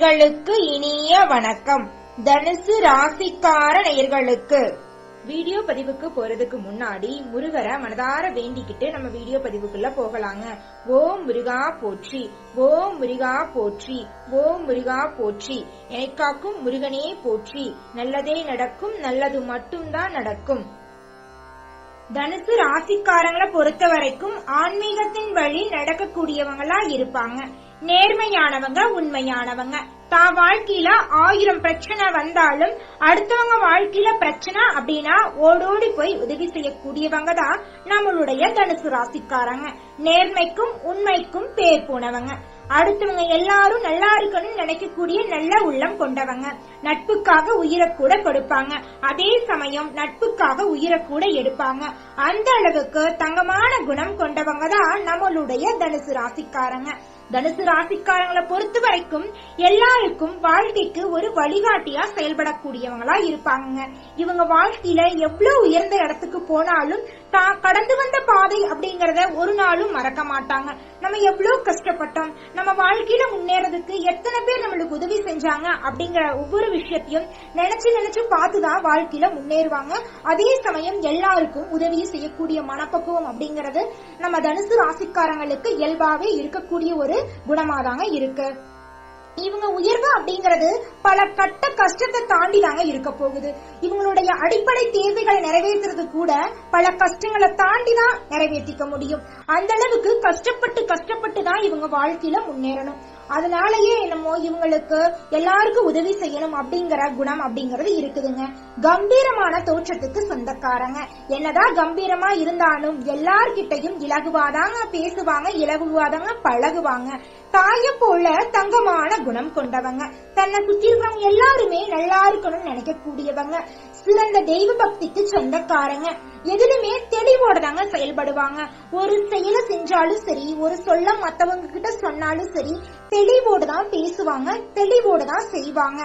நேயர்களுக்கு இனிய வணக்கம். தனுசு ராசிக்கார நேயர்களுக்கு. வீடியோ பதிவுக்கு போறதுக்கு முன்னாடி முருகரை மனதார வேண்டிக்கிட்டு நம்ம வீடியோ பதிவுக்குள்ள போகலாங்க. ஓம் முருகா போற்றி ஓம் முருகா போற்றி ஓம் முருகா போற்றி. எனக்காக்கும் முருகனே போற்றி. நல்லதே நடக்கும் நல்லது மட்டும்தான் நடக்கும். தனுசு ராசிக்காரங்களை பொறுத்த வரைக்கும் ஆன்மீகத்தின் வழி நடக்கக்கூடியவங்களா இருப்பாங்க. நேர்மையானவங்க உண்மையானவங்க. தான் வாழ்க்கையில ஆயிரம் பிரச்சனை வந்தாலும் அடுத்தவங்க வாழ்க்கையில பிரச்சனை அப்படின்னா ஓடோடி போய் உதவி செய்யக்கூடியவங்க தான் நம்மளுடைய தனுசு ராசிக்காரங்க. நேர்மைக்கும் உண்மைக்கும் பேர் போனவங்க. அடுத்தவங்க எல்லாரும் நல்லா இருக்கணும்னு நினைக்கக்கூடிய நல்ல உள்ளம் கொண்டவங்க. நட்புக்காக உயிரை கூட கொடுப்பாங்க. அதே சமயம் நட்புக்காக உயிரை கூட எடுப்பாங்க. அந்த அளவுக்கு தங்கமான குணம் கொண்டவங்க தான் நம்மளுடைய தனுசு ராசிக்காரங்க. தனுசு ராசிக்காரங்களை பொறுத்த வரைக்கும் எல்லாருக்கும் வாழ்க்கைக்கு ஒரு வழிகாட்டியா செயல்படக்கூடியவங்களா இருப்பாங்க இவங்க வாழ்க்கையில எவ்வளவு உயர்ந்த இடத்துக்கு போனாலும் தான் கடந்து வந்த பாதை அப்படிங்கறத ஒரு நாளும் மறக்க மாட்டாங்க. நம்ம எவ்வளவு கஷ்டப்பட்டோம் நம்ம வாழ்க்கையில முன்னேறதுக்கு எத்தனை பேர் நம்மளுக்கு உதவி செஞ்சாங்க அப்படிங்கிற ஒவ்வொரு விஷயத்தையும் நினைச்சு நினைச்சு பார்த்துதான் வாழ்க்கையில முன்னேறுவாங்க. அதே சமயம் எல்லாருக்கும் உதவி செய்யக்கூடிய மனப்பக்குவம் அப்படிங்கறது நம்ம தனுசு ராசிக்காரங்களுக்கு இயல்பாவே இருக்கக்கூடிய ஒரு குணமாதாங்க இருக்கு. இவங்க உயர்வு அப்படிங்கறது பல கட்ட கஷ்டத்தை தாண்டி தாங்க இருக்க போகுது. இவங்களுடைய அடிப்படை தேவைகளை நிறைவேற்றுறது கூட பல கஷ்டங்களை தாண்டி தான் நிறைவேற்றிக்க முடியும். அந்த அளவுக்கு கஷ்டப்பட்டு கஷ்டப்பட்டு தான் இவங்க வாழ்க்கையில முன்னேறணும். அதனாலயே என்னமோ இவங்களுக்கு எல்லாருக்கும் உதவி செய்யணும் அப்படிங்கிற குணம் அப்படிங்கறது இருக்குதுங்க. கம்பீரமான தோற்றத்துக்கு சொந்தக்காரங்க. என்னதான் கம்பீரமா இருந்தாலும் எல்லார்கிட்டையும் இலகுவாதாங்க பேசுவாங்க இலகுவாதாங்க பழகுவாங்க. தாய போல தங்கமான குணம் கொண்டவங்க. தன்னை சுத்தி இருக்கிறவங்க எல்லாருமே நல்லா இருக்கணும்னு நினைக்கக்கூடியவங்க. சிறந்த தெய்வ பக்திக்கு சொந்தக்காரங்க. எதிலுமே தெளிவோட தாங்க செயல்படுவாங்க. ஒரு செயலை செஞ்சாலும் சரி ஒரு சொல்ல மத்தவங்க கிட்ட சொன்னாலும் சரி தெளிவோடு தான் பேசுவாங்க தெளிவோடு தான் செய்வாங்க.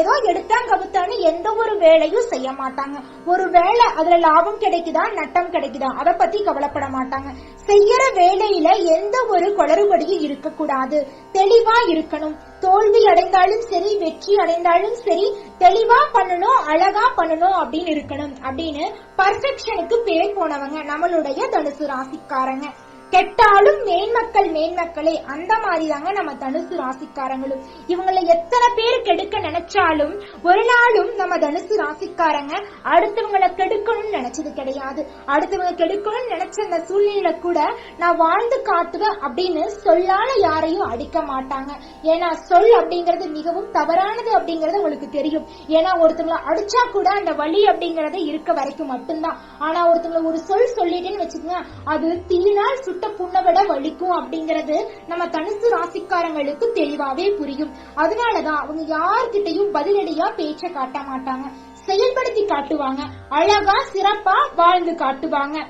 ஏதோ எடுத்தா கவுத்தான்னு எந்த ஒரு வேலையும் செய்ய மாட்டாங்க. ஒரு வேலை அதுல லாபம் கிடைக்குதா நட்டம் கிடைக்குதா அதை பத்தி கவலைப்பட மாட்டாங்க. செய்யற வேலையில எந்த ஒரு குளறுபடியும் இருக்கக்கூடாது. தெளிவா இருக்கணும். தோல்வி அடைந்தாலும் சரி வெற்றி அடைந்தாலும் சரி தெளிவா பண்ணணும் அழகா பண்ணணும் அப்படின்னு இருக்கணும் அப்படின்னு பர்ஃபெக்ஷனுக்கு பேர் போனவங்க நம்மளுடைய தனுசு ராசிக்காரங்க. கெட்டாலும் மேன்மக்கள் மேன்மக்களே அந்த மாதிரி தாங்க நம்ம தனுசு ராசிக்காரங்களும். இவங்களை எத்தனை பேர் கெடுக்க நினைச்சாலும் ஒரு நாளும் நம்ம தனுசு ராசிக்காரங்க அடுத்தவங்களை கெடுக்கணும்னு நினைச்சது கிடையாது. அடுத்தவங்க கெடுக்கணும்னு நினைச்ச அந்த சூழ்நிலையில கூட நான் வாழ்ந்து காட்டுவேன் அப்படின்னு சொல்லால யாரையும் அடிக்க மாட்டாங்க. ஏன்னா சொல் அப்படிங்கறது மிகவும் தவறானது அப்படிங்கறது உங்களுக்கு தெரியும். ஏன்னா ஒருத்தவங்களை அடிச்சா கூட அந்த வழி அப்படிங்கறத இருக்க வரைக்கும் மட்டும்தான். ஆனா ஒருத்தவங்களை ஒரு சொல் சொல்லிட்டேன்னு வச்சுக்கோங்க அது தீனால் சுட்ட புண்ணை விட வலிக்கும் அப்படிங்கறது நம்ம தனுசு ராசிக்காரங்களுக்கு தெளிவாவே புரியும். அதனாலதான் அவங்க யார்கிட்டையும் பதிலடியா பேச்ச காட்ட மாட்டாங்க. செயல்படுத்தி காட்டுவாங்க. அழகா சிறப்பா வாழ்ந்து காட்டுவாங்க.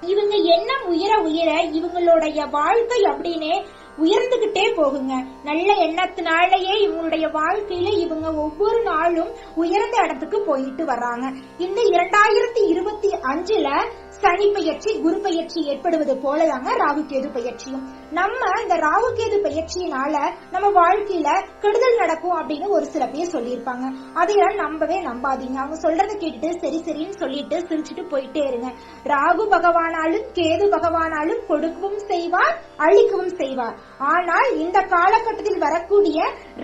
இவங்க எண்ணம் உயர உயர இவங்களுடைய வாழ்க்கை அப்படின்னு உயர்ந்துகிட்டே போகுங்க. நல்ல எண்ணத்தினாலேயே இவங்களுடைய வாழ்க்கையில இவங்க ஒவ்வொரு நாளும் உயர்ந்த இடத்துக்கு போயிட்டு வர்றாங்க. இந்த இரண்டாயிரத்தி இருபத்தி அஞ்சுல சனி பயிற்சி குரு பயிற்சி ஏற்படுவது போலதாங்க ராகு கேது பயிற்சியும். நம்ம இந்த ராகு கேது பயிற்சியினால நம்ம வாழ்க்கையில கெடுதல் நடக்கும் அப்படின்னு ஒரு சில பேர் சொல்லியிருப்பாங்க. அதையெல்லாம் நம்பவே நம்பாதீங்க. அவங்க சொல்றத கேட்டுட்டு சரி சரின்னு சொல்லிட்டு சிரிச்சுட்டு போயிட்டே இருங்க. ராகு பகவானாலும் கேது பகவானாலும் கொடுக்கவும் செய்வார் அழிக்கவும் செய்வார். ஆனால் இந்த காலகட்டத்தில் வரக்கூடிய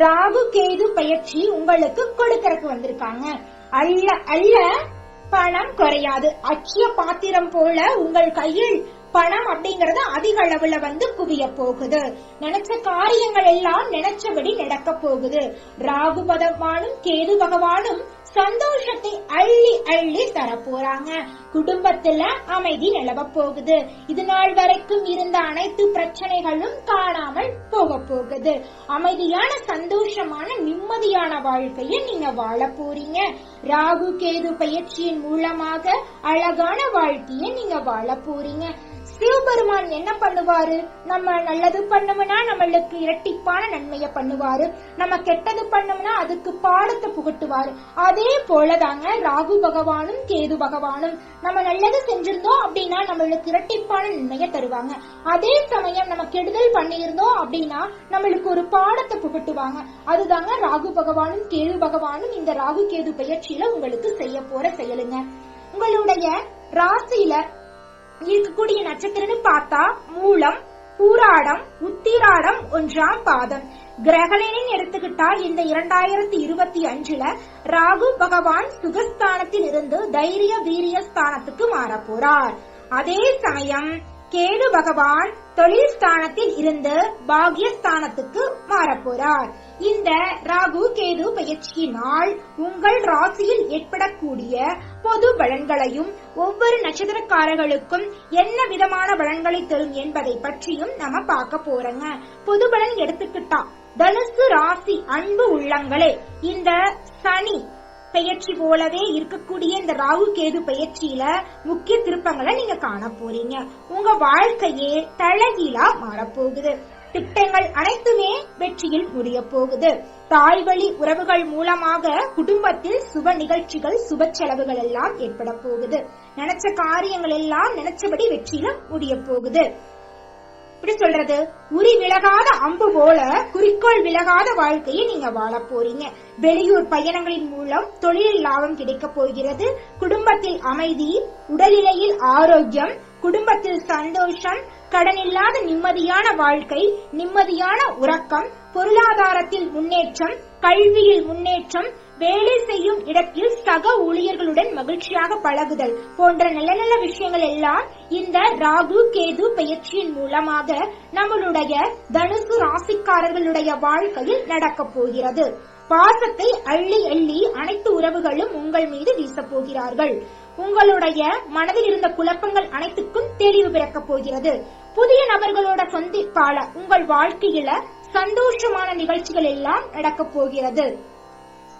ராகு கேது பயிற்சி உங்களுக்கு கொடுக்கறக்கு வந்திருக்காங்க. அல்ல அல்ல பணம் குறையாது. அச்சிய பாத்திரம் போல உங்கள் கையில் பணம் அப்படிங்கறது அதிக அளவுல வந்து குவிய போகுது. நினைச்ச காரியங்கள் எல்லாம் நினைச்சபடி நடக்க போகுது. ராகு பகவானும் கேது பகவானும் சந்தோஷத்தை அள்ளி அள்ளி தர போறாங்க குடும்பத்துல அமைதி நிலவ போகுது. இது நாள் வரைக்கும் இருந்த அனைத்து பிரச்சனைகளும் காணாமல் போக போகுது. அமைதியான சந்தோஷமான நிம்மதியான வாழ்க்கையை நீங்க வாழ போறீங்க. ராகு கேது பயிற்சியின் மூலமாக அழகான வாழ்க்கையை நீங்க வாழ போறீங்க. சிவபெருமான் என்ன பண்ணுவாரு? நம்ம நல்லது பண்ணோம்னா நம்மளுக்கு இரட்டிப்பான நன்மையை பண்ணுவாரு. நம்ம கெட்டது பண்ணோம்னா அதுக்கு பாடத்தை புகட்டுவாரு. அதே போலதாங்க ராகு பகவானும் கேது பகவானும். நம்ம நல்லது செஞ்சிருந்தோம் அப்படின்னா நம்மளுக்கு இரட்டிப்பான நன்மையை தருவாங்க. அதே சமயம் நம்ம கெடுதல் பண்ணியிருந்தோம் அப்படின்னா நம்மளுக்கு ஒரு பாடத்தை புகட்டுவாங்க. அதுதாங்க ராகு பகவானும் கேது பகவானும் இந்த ராகு கேது பயிற்சியில உங்களுக்கு செய்ய போற செயலுங்க. உங்களுடைய ராசியில இருக்கக்கூடிய நட்சத்திரம்னு பார்த்தா மூலம் பூராடம் உத்திராடம் ஒன்றாம் பாதம். கிரகணனின் எடுத்துக்கிட்டா இந்த இரண்டாயிரத்தி இருபத்தி அஞ்சுல ராகு பகவான் சுகஸ்தானத்தில் இருந்து தைரிய வீரிய ஸ்தானத்துக்கு மாற போறார் அதே சமயம் கேது பகவான் தொழில் ஸ்தானத்தில் இருந்து பாகியஸ்தானத்துக்கு போறார் இந்த ராகு கேது பயிற்சியினால் உங்கள் ராசியில் ஏற்படக்கூடிய பொது பலன்களையும் ஒவ்வொரு நட்சத்திரக்காரர்களுக்கும் என்ன விதமான பலன்களை தரும் என்பதை பற்றியும் நம்ம பார்க்க போறோங்க. பொது பலன் எடுத்துக்கிட்டா தனுசு ராசி அன்பு உள்ளங்களே இந்த சனி பெயர்ச்சி போலவே இருக்கக்கூடிய இந்த ராகு கேது பெயர்ச்சியில முக்கிய திருப்பங்களை நீங்க காண போறீங்க. உங்க வாழ்க்கையே தலகீழா மாறப்போகுது திட்டங்கள் அனைத்துமே வெற்றியில் முடிய போகுது தாய்வழி உறவுகள் மூலமாக குடும்பத்தில் சுப நிகழ்ச்சிகள் சுப செலவுகள் எல்லாம் ஏற்பட போகுது. நினைச்ச காரியங்கள் எல்லாம் நினைச்சபடி வெற்றியில முடிய போகுது இப்படி சொல்றது உரி விலகாத அம்பு போல குறிக்கோள் விலகாத வாழ்க்கையை நீங்க வாழ போறீங்க. வெளியூர் பயணங்களின் மூலம் தொழிலில் லாபம் கிடைக்க போகிறது. குடும்பத்தில் அமைதி உடல்நிலையில் ஆரோக்கியம் குடும்பத்தில் சந்தோஷம் கடனில்லாத நிம்மதியான வாழ்க்கை நிம்மதியான உறக்கம் பொருளாதாரத்தில் முன்னேற்றம் கல்வியில் முன்னேற்றம் வேலை செய்யும் இடத்தில் சக ஊழியர்களுடன் மகிழ்ச்சியாக பழகுதல் போன்ற நல்ல நல்ல விஷயங்கள் எல்லாம் இந்த ராகு கேது பயிற்சியின் மூலமாக நம்மளுடைய தனுசு ராசிக்காரர்களுடைய வாழ்க்கையில் நடக்கப் போகிறது. பாசத்தை அள்ளி அள்ளி அனைத்து உறவுகளும் உங்கள் மீது வீசப் போகிறார்கள். உங்களுடைய மனதில் இருந்த குழப்பங்கள் அனைத்துக்கும் தெளிவு பிறக்கப் போகிறது. புதிய நபர்களோட சந்திப்பால உங்கள் வாழ்க்கையில சந்தோஷமான நிகழ்ச்சிகள் எல்லாம் நடக்கப் போகிறது.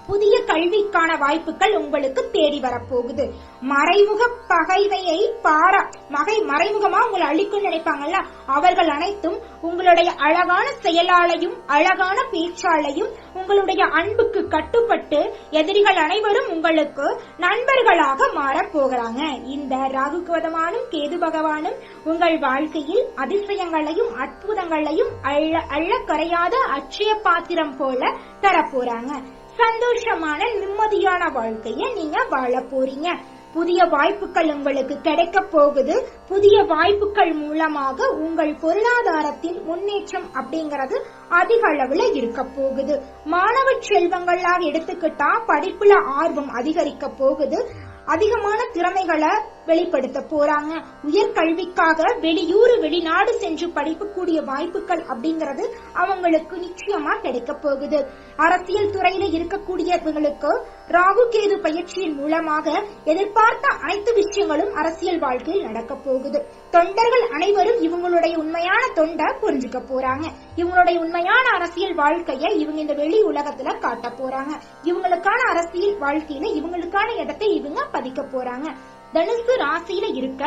புதிய கல்விக்கான வாய்ப்புகள் உங்களுக்கு தேடி வரப்போகுது. மறைமுக பகைவையை பாரா மகை மறைமுகமா உங்களை அழிக்கும் நினைப்பாங்கல்ல? அவர்கள் அனைத்தும் உங்களுடைய அழகான செயலாலையும் அழகான பேச்சாலையும் உங்களுடைய அன்புக்கு கட்டுப்பட்டு எதிரிகள் அனைவரும் உங்களுக்கு நண்பர்களாக மாறப் போகிறாங்க. இந்த ராகுகவதமானும் கேது பகவானும் உங்கள் வாழ்க்கையில் அதிசயங்களையும் அற்புதங்களையும் அள்ள அள்ள கரையாத அட்சய பாத்திரம் போல தரப்போறாங்க சந்தோஷமான நிம்மதியான வாழ்க்கைய நீங்க வாழ போறீங்க. புதிய வாய்ப்புகள் உங்களுக்கு கிடைக்க போகுது. புதிய வாய்ப்புகள் மூலமாக உங்கள் பொருளாதாரத்தின் முன்னேற்றம் அப்படிங்கறது அதிக அளவுல இருக்க போகுது. மாணவ செல்வங்களாக எடுத்துக்கிட்டா படிப்புல ஆர்வம் அதிகரிக்க போகுது. அதிகமான திறமைகளை வெளிப்படுத்த போறாங்க. உயர்கல்விக்காக வெளியூர் வெளிநாடு சென்று படிக்கக்கூடிய வாய்ப்புகள் அப்படிங்கறது அவங்களுக்கு நிச்சயமா கிடைக்க போகுது. அரசியல் துறையில இருக்கக்கூடியவங்களுக்கு ராகு கேது பயிற்சியின் மூலமாக எதிர்பார்த்த அனைத்து விஷயங்களும் அரசியல் வாழ்க்கையில் நடக்க போகுது. தொண்டர்கள் அனைவரும் இவங்களுடைய உண்மையான தொண்டை புரிஞ்சுக்க போறாங்க. இவங்களுடைய உண்மையான அரசியல் வாழ்க்கையை இவங்க இந்த வெளி உலகத்துல காட்ட போறாங்க. இவங்களுக்கான அரசியல் வாழ்க்கையில இவங்களுக்கான இடத்தை இவங்க பதிக்க போறாங்க. தனுசு ராசியில இருக்க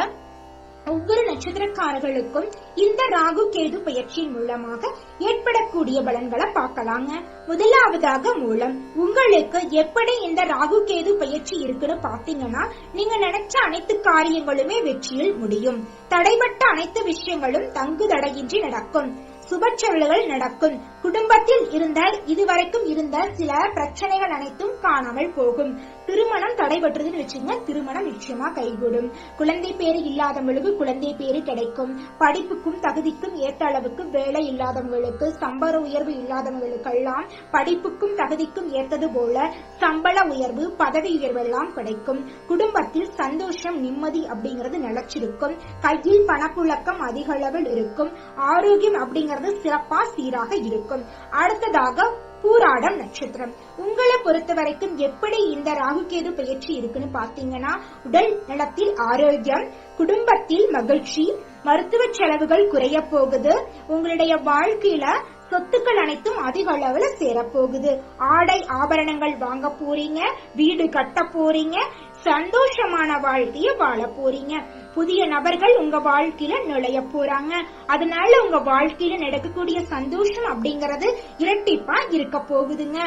ஒவ்வொரு நட்சத்திரக்காரர்களுக்கும் இந்த ராகு கேது பயிற்சியின் மூலமாக ஏற்படக்கூடிய பலன்களை பார்க்கலாங்க. முதலாவதாக மூலம் உங்களுக்கு எப்படி இந்த ராகு கேது பயிற்சி இருக்குன்னு பாத்தீங்கன்னா நீங்க நினைச்ச அனைத்து காரியங்களுமே வெற்றியில் முடியும். தடைபட்ட அனைத்து விஷயங்களும் தங்கு தடையின்றி நடக்கும். சுபச்செயல்கள் நடக்கும். குடும்பத்தில் இருந்தால் இதுவரைக்கும் இருந்த சில பிரச்சனைகள் அனைத்தும் காணாமல் போகும். திருமணம் தடைபட்டுறதுன்னு வச்சுங்க திருமணம் நிச்சயமா கைகூடும். குழந்தை பேரு இல்லாதவங்களுக்கு குழந்தை பேரு கிடைக்கும். படிப்புக்கும் தகுதிக்கும் ஏற்ற அளவுக்கு வேலை இல்லாதவங்களுக்கு சம்பள உயர்வு இல்லாதவங்களுக்கெல்லாம் படிப்புக்கும் தகுதிக்கும் ஏற்றது போல சம்பள உயர்வு பதவி உயர்வு எல்லாம் கிடைக்கும். குடும்பத்தில் சந்தோஷம் நிம்மதி அப்படிங்கறது நிலைச்சிருக்கும். கையில் பணப்புழக்கம் அதிக அளவில் இருக்கும். ஆரோக்கியம் அப்படிங்கிற அப்படிங்கறது சிறப்பா சீராக இருக்கும். அடுத்ததாக பூராடம் நட்சத்திரம். உங்களை பொறுத்த வரைக்கும் எப்படி இந்த ராகுகேது பயிற்சி இருக்குன்னு பாத்தீங்கன்னா உடல் நலத்தில் ஆரோக்கியம் குடும்பத்தில் மகிழ்ச்சி மருத்துவ செலவுகள் குறைய போகுது. உங்களுடைய வாழ்க்கையில சொத்துக்கள் அனைத்தும் அதிக அளவுல சேரப்போகுது. ஆடை ஆபரணங்கள் வாங்க போறீங்க வீடு கட்ட போறீங்க சந்தோஷமான வாழ்க்கைய வாழ போறீங்க. புதிய நபர்கள் உங்க வாழ்க்கையில நுழைய போறாங்க. அதனால உங்க வாழ்க்கையில நடக்கக்கூடிய சந்தோஷம் அப்படிங்கறது இரட்டிப்பா இருக்க போகுதுங்க.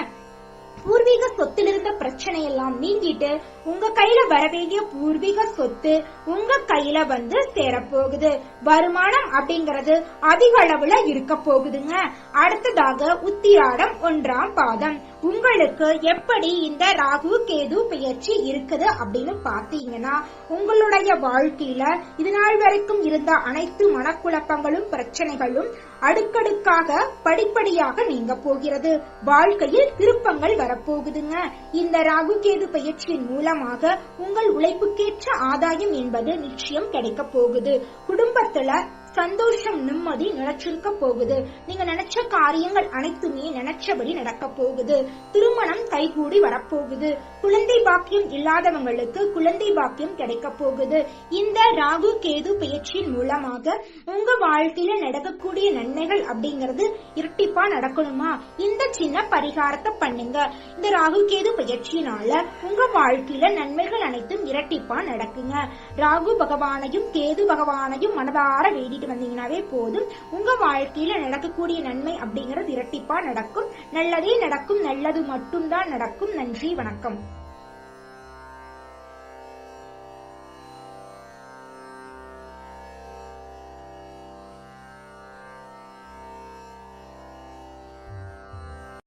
பூர்வீக சொத்துல இருந்த பிரச்சனை எல்லாம் நீங்கிட்டு உங்க கையில வரவேண்டிய பூர்வீக சொத்து உங்க கையில வந்து சேரப்போகுது. வருமானம் அப்படிங்கறது அதிக அளவுல இருக்க போகுதுங்க. அடுத்ததாக உத்திராடம் ஒன்றாம் பாதம். உங்களுக்கு எப்படி இந்த ராகு கேது பெயர்ச்சி இருக்குது அப்படின்னு பாத்தீங்கன்னா உங்களுடைய வாழ்க்கையில இது நாள் வரைக்கும் இருந்த அனைத்து மனக்குழப்பங்களும் பிரச்சனைகளும் அடுக்கடுக்காக படிப்படியாக நீங்க போகிறது. வாழ்க்கையில் திருப்பங்கள் வரப்போகுதுங்க. இந்த ராகு கேது பயிற்சியின் மூலமாக உங்கள் உழைப்புக்கேற்ற ஆதாயம் என்பது நிச்சயம் கிடைக்க போகுது. குடும்பத்துல சந்தோஷம் நிம்மதி நினைச்சிருக்க போகுது. நீங்க நினைச்ச காரியங்கள் அனைத்துமே நினைச்சபடி நடக்க போகுது. திருமணம் கைகூடி வரப்போகுது. குழந்தை பாக்கியம் இல்லாதவங்களுக்கு குழந்தை பாக்கியம் கிடைக்க போகுது. இந்த ராகு கேது பயிற்சியின் மூலமாக உங்க வாழ்க்கையில நடக்கக்கூடிய நன்மைகள் அப்படிங்கறது இரட்டிப்பா நடக்கணுமா? இந்த சின்ன பரிகாரத்தை பண்ணுங்க. இந்த ராகு கேது பயிற்சியினால உங்க வாழ்க்கையில நன்மைகள் அனைத்தும் இரட்டிப்பா நடக்குங்க. ராகு பகவானையும் கேது பகவானையும் மனதார வேண்டிட்டு வந்தீங்கன்னாவே போதும். உங்க வாழ்க்கையில நடக்கக்கூடிய நன்மை அப்படிங்கறது இரட்டிப்பா நடக்கும். நல்லதே நடக்கும். நல்லது மட்டும்தான் நடக்கும். நன்றி வணக்கம்.